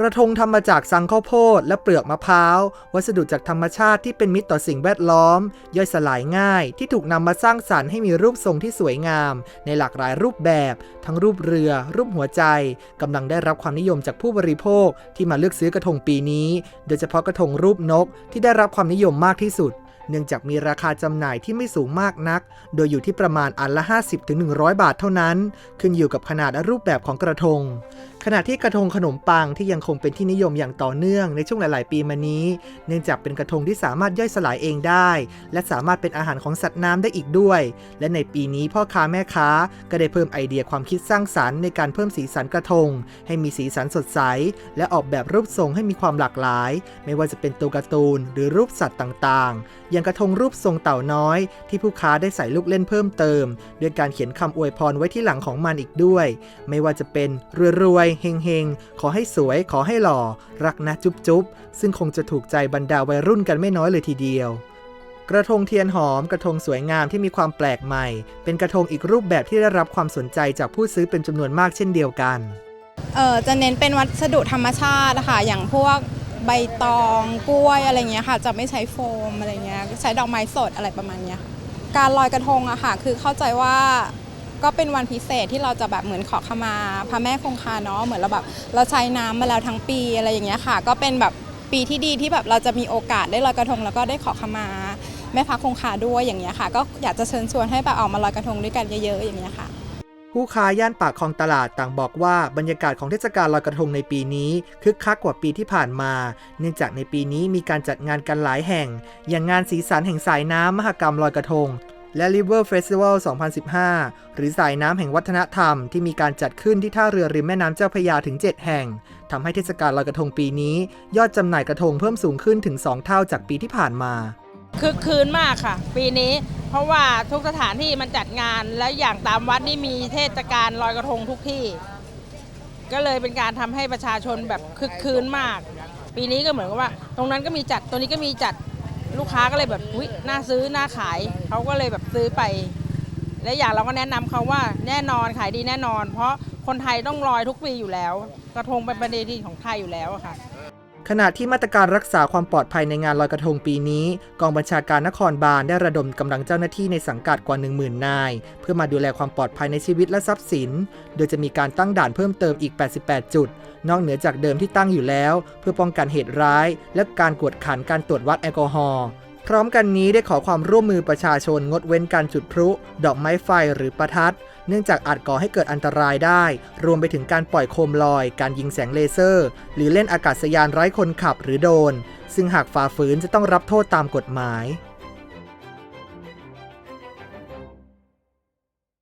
กระทงทำมาจากสังข้าวโพดและเปลือกมะพร้าว วัสดุจากธรรมชาติที่เป็นมิตรต่อสิ่งแวดล้อม ย่อยสลายง่าย ที่ถูกนำมาสร้างสรรค์ให้มีรูปทรงที่สวยงาม ในหลากหลายรูปแบบ ทั้งรูปเรือ รูปหัวใจกำลังได้รับความนิยมจากผู้บริโภคที่มาเลือกซื้อกระทงปีนี้ โดยเฉพาะกระทงรูปนกที่ได้รับความนิยมมากที่สุด เนื่องจากมีราคาจำหน่ายที่ไม่สูงมากนัก โดยอยู่ที่ประมาณอันละ 50-100 บาทเท่านั้น ขึ้นอยู่กับขนาดและรูปแบบของกระทงขณะที่กระทงขนมปังที่ยังคงเป็นที่นิยมอย่างต่อเนื่องในช่วงหลาย ๆ ปีมานี้ เนื่องจากเป็นกระทงที่สามารถย่อยสลายเองได้ และสามารถเป็นอาหารของสัตว์น้ำได้อีกด้วย และในปีนี้พ่อค้าแม่ค้าก็ได้เพิ่มไอเดียความคิดสร้างสรรค์ในการเพิ่มสีสันกระทง ให้มีสีสันสดใส และออกแบบรูปทรงให้มีความหลากหลาย ไม่ว่าจะเป็นตัวการ์ตูนหรือรูปสัตว์ต่าง ๆ อย่างกระทงรูปทรงเต่าน้อย ที่ผู้ค้าได้ใส่ลูกเล่นเพิ่มเติม ด้วยการเขียนคำอวยพรไว้ที่หลังของมันอีกด้วย ไม่ว่าจะเป็นรวยๆเฮงๆขอให้สวย ขอให้หล่อ รักนะจุ๊บจุ๊บซึ่งคงจะถูกใจบรรดาวัยรุ่นกันไม่น้อยเลยทีเดียว กระทงเทียนหอม กระทงสวยงามที่มีความแปลกใหม่ เป็นกระทงอีกรูปแบบที่ได้รับความสนใจจากผู้ซื้อเป็นจำนวนมากเช่นเดียวกันเออจะเน้นเป็นวัสดุธรรมชาตินะคะอย่างพวกใบตองกล้วยอะไรเงี้ยค่ะ จะไม่ใช้โฟมอะไรเงี้ยใช้ดอกไม้สดอะไรประมาณเนี้ยการลอยกระทงอะค่ะ คือเข้าใจว่า ก็เป็นวันพิเศษที่เราจะแบบเหมือนขอขมาพระแม่คงคาเนาะเหมือนเราแบบเราใช้น้ำมาแล้วทั้งปีอะไรอย่างเงี้ยค่ะ ก็เป็นแบบปีที่ดีที่แบบเราจะมีโอกาสได้ลอยกระทง แล้วก็ได้ขอขมาแม่พระคงคาด้วยอย่างเงี้ยค่ะ ก็อยากจะเชิญชวนให้แบบออกมาลอยกระทงด้วยกันเยอะๆอย่างเงี้ยค่ะผู้ค้าย่านปากคลองตลาดต่างบอกว่าบรรยากาศของเทศกาลลอยกระทงในปีนี้คึกคักกว่าปีที่ผ่านมา เนื่องจากในปีนี้มีการจัดงานกันหลายแห่ง อย่างงานสีสันแห่งสายน้ำมหกรรมลอยกระทง และ River Festival 2015 หรือสายน้ำแห่งวัฒนธรรมที่มีการจัดขึ้นที่ท่าเรือริมแม่น้ำเจ้าพระยาถึง 7 แห่งทำให้เทศกาลลอยกระทงปีนี้ ยอดจำหน่ายกระทงเพิ่มสูงขึ้นถึง 2 เท่าจากปีที่ผ่านมาคึกคืนมากค่ะ ปีนี้เพราะว่าทุกสถานที่มันจัดงานแล้วอย่างตามวัดนี่มีเทศกาลลอยกระทงทุกที่ ก็เลยเป็นการทำให้ประชาชนแบบคึกคืนมาก ปีนี้ก็เหมือนกับว่า ตรงนั้นก็มีจัดตัวนี้ก็มีจัด ลูกค้าก็เลยแบบอุ้ยน่าซื้อน่าขายเขาก็เลยแบบซื้อไป และอย่างเราก็แนะนำเขาว่าแน่นอนขายดีแน่นอน เพราะคนไทยต้องลอยทุกปีอยู่แล้ว กระทงเป็นประเพณีของไทยอยู่แล้วอะค่ะ ขณะที่มาตรการรักษาความปลอดภัยในงานลอยกระทงปีนี้ กองบัญชาการนครบาลได้ระดมกำลังเจ้าหน้าที่ในสังกัดกว่า 10,000 นาย เพื่อมาดูแลความปลอดภัยในชีวิตและทรัพย์สิน โดยจะมีการตั้งด่านเพิ่มเติมอีก 88 จุด นอกเหนือจากเดิมที่ตั้งอยู่แล้ว เพื่อป้องกันเหตุร้าย และการกวดขันการตรวจวัดแอลกอฮอล์ พร้อมกันนี้ได้ขอความร่วมมือประชาชนงดเว้นการจุดพลุ ดอกไม้ไฟหรือประทัด เนื่องจากอาจก่อให้เกิดอันตรายได้ รวมไปถึงการปล่อยโคมลอย การยิงแสงเลเซอร์ หรือเล่นอากาศยานไร้คนขับหรือโดน ซึ่งหากฝ่าฝืนจะต้องรับโทษตามกฎหมาย